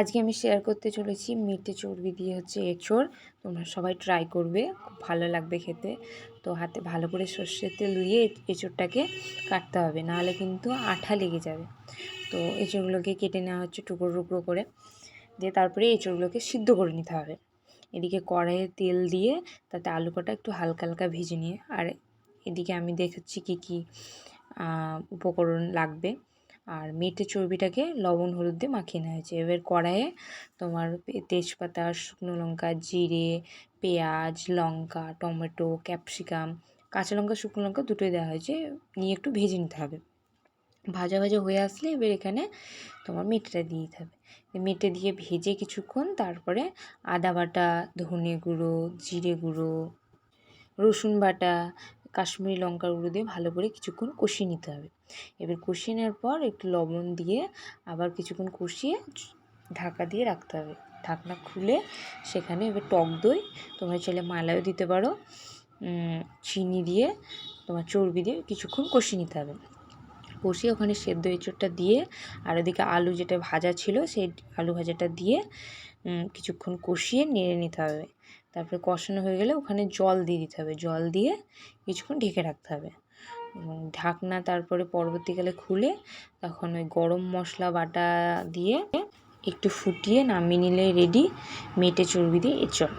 আজকে আমি শেয়ার করতে চলেছি মিটে চর্বি দিয়ে হচ্ছে এঁচড় তোমরা সবাই ট্রাই করবে, খুব ভালো লাগবে খেতে। তো হাতে ভালো করে সর্ষের তেল দিয়ে এঁচড়টাকে কাটতে হবে, নাহলে কিন্তু আঠা লেগে যাবে। তো এঁচড়গুলোকে কেটে নেওয়া হচ্ছে টুকরো টুকরো করে। দিয়ে তারপরে এঁচড়গুলোকে সিদ্ধ করে নিতে হবে। এদিকে কড়াইয়ে তেল দিয়ে তাতে আলু কটা একটু হালকা হালকা ভেজে নিয়ে, আর এদিকে আমি দেখাচ্ছি কী কী উপকরণ লাগবে। আর মেটে চর্বিটাকে লবণ, হলুদ দিয়ে মাখিয়ে নেওয়া হয়েছে। এবার কড়াইয়ে তোমার তেজপাতা, শুকনো লঙ্কা, জিরে, পেঁয়াজ, লঙ্কা, টমেটো, ক্যাপসিকাম, কাঁচা লঙ্কা, শুকনো লঙ্কা দুটোই দেওয়া হয়েছে। নিয়ে একটু ভেজে নিতে হবে। ভাজা ভাজা হয়ে আসলে এবার এখানে তোমার মেটেটা দিয়ে দিতে হবে। মেটে দিয়ে ভেজে কিছুক্ষণ, তারপরে আদা বাটা, ধনে গুঁড়ো, জিরে গুঁড়ো, রসুন বাটা কাশ্মীরি লঙ্কার গুঁড়ো দিয়ে ভালো করে কিছুক্ষণ কষিয়ে নিতে হবে। এবার কষিয়ে নেওয়ার পর একটু লবণ দিয়ে আবার কিছুক্ষণ কষিয়ে ঢাকা দিয়ে রাখতে হবে। ঢাকনা খুলে সেখানে এবার টক দই, তোমরা চাইলে মালাইও দিতে পারো চিনি দিয়ে তোমার চর্বি দিয়ে কিছুক্ষণ কষিয়ে নিতে হবে। কষিয়ে ওখানে সেদ্ধ এঁচড়টা দিয়ে আর ওদিকে আলু যেটা ভাজা ছিল সেই আলু ভাজাটা দিয়ে কিছুক্ষণ কষিয়ে নেড়ে নিতে হবে। তারপরে কষানো হয়ে গেলে ওখানে জল দিয়ে দিতে হবে। জল দিয়ে কিছুক্ষণ ঢেকে রাখতে হবে। ঢাকনা তারপরে পরবর্তীকালে খুলে তখন ওই গরম মশলা বাটা দিয়ে একটু ফুটিয়ে নামিয়ে নিলে রেডি মেটে চর্বি দিয়ে এর এঁচড়